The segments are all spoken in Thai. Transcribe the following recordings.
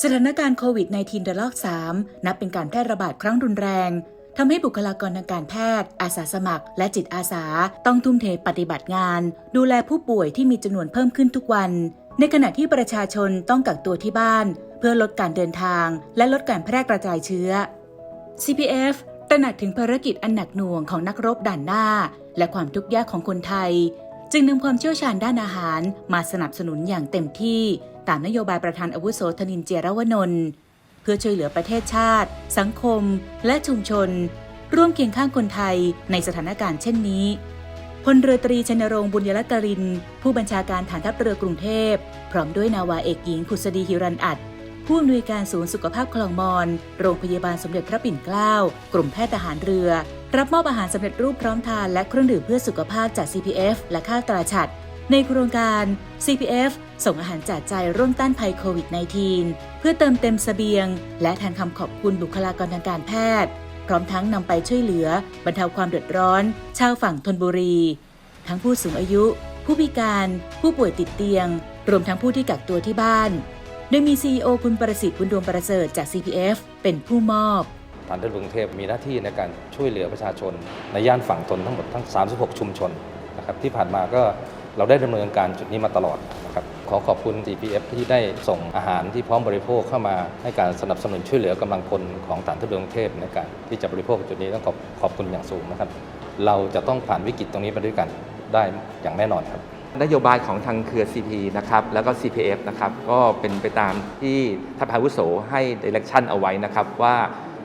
สถานการณ์โควิด -19 ระลอก 3 นับเป็นการแพร่ระบาดครั้งรุนแรงทำให้บุคลากรทางการแพทย์ อาสาสมัคร และจิตอาสาต้องทุ่มเทปฏิบัติงาน ดูแลผู้ป่วยที่มีจำนวนเพิ่มขึ้นทุกวัน ในขณะที่ประชาชนต้องกักตัวที่บ้าน เพื่อลดการเดินทาง และลดการแพร่กระจายเชื้อ CPF ตระหนักถึงภารกิจอันหนักหน่วงของนักรบด่านหน้า และความทุกข์ยากของคนไทย จึงนำความเชี่ยวชาญด้านอาหารมาสนับสนุนอย่างเต็มที่ ตามนโยบายประธานอาวุโสธนินเจรวนนท์เพื่อช่วยเหลือประเทศชาติ สังคม และชุมชน ร่วมเคียงข้างคนไทยในสถานการณ์เช่นนี้พลเรือตรีชนรงค์บุญยรัตกริน ผู้บัญชาการฐานทัพเรือกรุงเทพ พร้อมด้วยนาวาเอกหญิงผุษดีฮิรันอัดผู้อำนวยการศูนย์สุขภาพคลองมอน โรงพยาบาลสมเด็จพระปิ่นเกล้ากลุ่มแพทย์ทหารเรือ รับมอบอาหารสำเร็จรูปพร้อมทานและเครื่องดื่มเพื่อสุขภาพจาก CPF และค่าตราฉัดในโครงการ CPF ส่งอาหารจากใจร่วมต้านภัยโควิด -19 เพื่อเติมเต็มเสบียง และแทนคำขอบคุณบุคลากรทางการแพทย์ พร้อมทั้งนำไปช่วยเหลือบรรเทาความเดือดร้อน ชาวฝั่งธนบุรี ทั้งผู้สูงอายุ ผู้พิการ ผู้ป่วยติดเตียง รวมทั้งผู้ที่กักตัวที่บ้าน โดยมี CEO คุณประสิทธิ์บุญดวงประเสริฐจาก CPF เป็นผู้มอบฐานทัพเรือกรุงเทพมีหน้าที่ในการช่วยเหลือประชาชน ในย่านฝั่งทนทั้งหมดทั้ง 36 ชุมชนนะครับที่ผ่านมาก็เราได้ดำเนินการจุดนี้มาตลอดนะครับ ขอขอบคุณ GPF ที่ได้ส่งอาหารที่พร้อมบริโภคเข้ามาให้การสนับสนุนช่วยเหลือกำลังพลของฐานทัพเรือกรุงเทพในการที่จะบริโภคจุดนี้ต้องขอบขอบคุณอย่างสูงนะครับ เราจะต้องผ่านวิกฤตตรงนี้ไปด้วยกันได้อย่างแน่นอนครับนโยบายของทางเครือ CP นะครับแล้วก็ CPF นะครับก็เป็นไปตามที่ทัพอาวุโสให้ direction เอาไว้นะครับว่า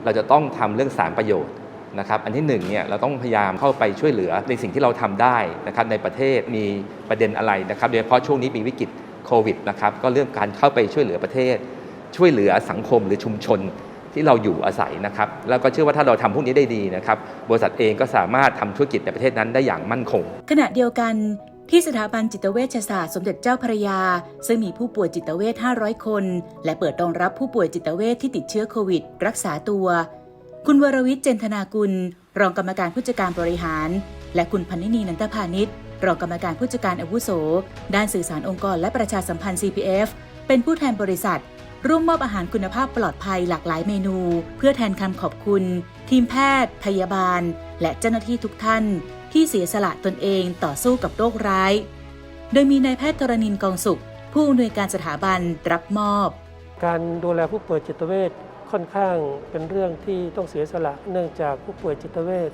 เราจะต้องทำเรื่อง3ประโยชน์นะครับอันที่1เนี่ยเราต้องพยายามเข้าไปช่วยเหลือในสิ่งที่เราทำได้นะครับในประเทศมีประเด็นอะไรนะครับโดยเฉพาะช่วงนี้มีวิกฤต โควิดนะครับก็เรื่องการเข้าไปช่วยเหลือประเทศ ช่วยเหลือสังคมหรือชุมชนที่เราอยู่อาศัยนะครับแล้วก็เชื่อว่าถ้าเราทำพวกนี้ได้ดีนะครับบริษัทเองก็สามารถทำธุรกิจในประเทศนั้นได้อย่างมั่นคง ขณะเดียวกันที่สถาบันจิตเวชศาสตร์สมเด็จเจ้าพระยา ซึ่งมีผู้ป่วยจิตเวช500 คน และเปิดรองรับผู้ป่วยจิตเวชที่ติดเชื้อโควิด รักษาตัว คุณวรวิทย์เจนธนากุล รองกรรมการผู้จัดการบริหาร และคุณพันนินีนันทพานิช รองกรรมการผู้จัดการอาวุโส ด้านสื่อสารองค์กรและประชาสัมพันธ์ CPF เป็นผู้แทนบริษัท ร่วมมอบอาหารคุณภาพปลอดภัยหลากหลายเมนู เพื่อแทนคำขอบคุณ ทีมแพทย์ พยาบาล และเจ้าหน้าที่ทุกท่าน ที่เสียสละตนเองต่อสู้กับโรคร้าย โดยมีนายแพทย์ธรณินกองสุข ผู้อำนวยการสถาบันรับมอบ การดูแลผู้ป่วยจิตเวชค่อนข้างเป็นเรื่องที่ต้องเสียสละเนื่องจากผู้ป่วยจิตเวช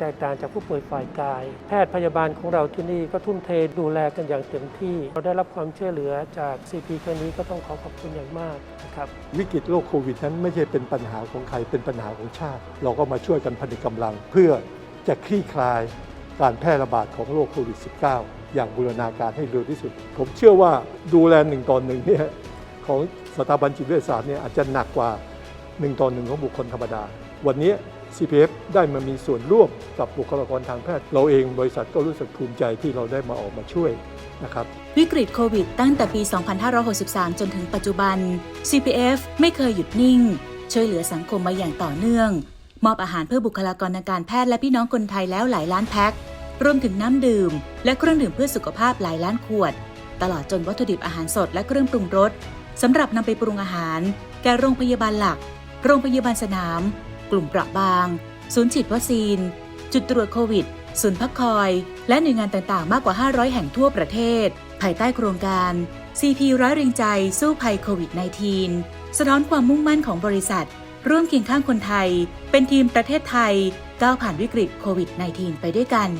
แตกต่างจากผู้ป่วยฝ่ายกาย แพทย์พยาบาลของเราที่นี่ก็ทุ่มเทดูแลกันอย่างเต็มที่ เราได้รับความช่วยเหลือจาก CP ครั้งนี้ก็ต้องขอขอบคุณอย่างมากนะครับวิกฤตโรคโควิดนั้นไม่ใช่เป็นปัญหาของใครเป็นปัญหาของชาติ เราก็มาช่วยกันผนึกกำลัง เพื่อจะคลี่คลาย การแพร่ระบาดของโรคโควิด -19 อย่างบูรณาการให้เร็วที่สุด ผมเชื่อว่าดูแลหนึ่งต่อหนึ่งเนี่ยของสถาบันจิตวิทยาศาสตร์เนี่ยอาจจะหนักกว่าหนึ่งต่อหนึ่งของบุคคลธรรมดา วันนี้ CPF ได้มามีส่วนร่วมกับบุคลากรทางแพทย์ เราเองบริษัทก็รู้สึกภูมิใจที่เราได้มาออกมาช่วยนะครับวิกฤตโควิดตั้งแต่ปี 2563 จนถึงปัจจุบัน CPF ไม่เคยหยุดนิ่ง ช่วยเหลือสังคมมาอย่างต่อเนื่อง มอบอาหารเพื่อบุคลากรทางการแพทย์และพี่น้องคนไทยแล้วหลายล้านแพ็ครวมถึงน้ำดื่ม และเครื่องดื่มเพื่อสุขภาพหลายล้านขวด ตลอดจนวัตถุดิบอาหารสดและเครื่องปรุงรสสำหรับนำไปปรุงอาหาร แก่โรงพยาบาลหลัก โรงพยาบาลสนาม กลุ่มเปราะบาง ศูนย์ฉีดวัคซีน จุดตรวจโควิด ศูนย์พักคอย และหน่วยงานต่างๆ มากกว่า 500 แห่งทั่วประเทศ ภายใต้โครงการ CP ร้อยเรียงใจสู้ภัยโควิด -19 สะท้อนความมุ่งมั่นของบริษัท ร่วมเคียงข้างคนไทย เป็นทีมประเทศไทยก้าวผ่านวิกฤตโควิด -19 ไปด้วยกัน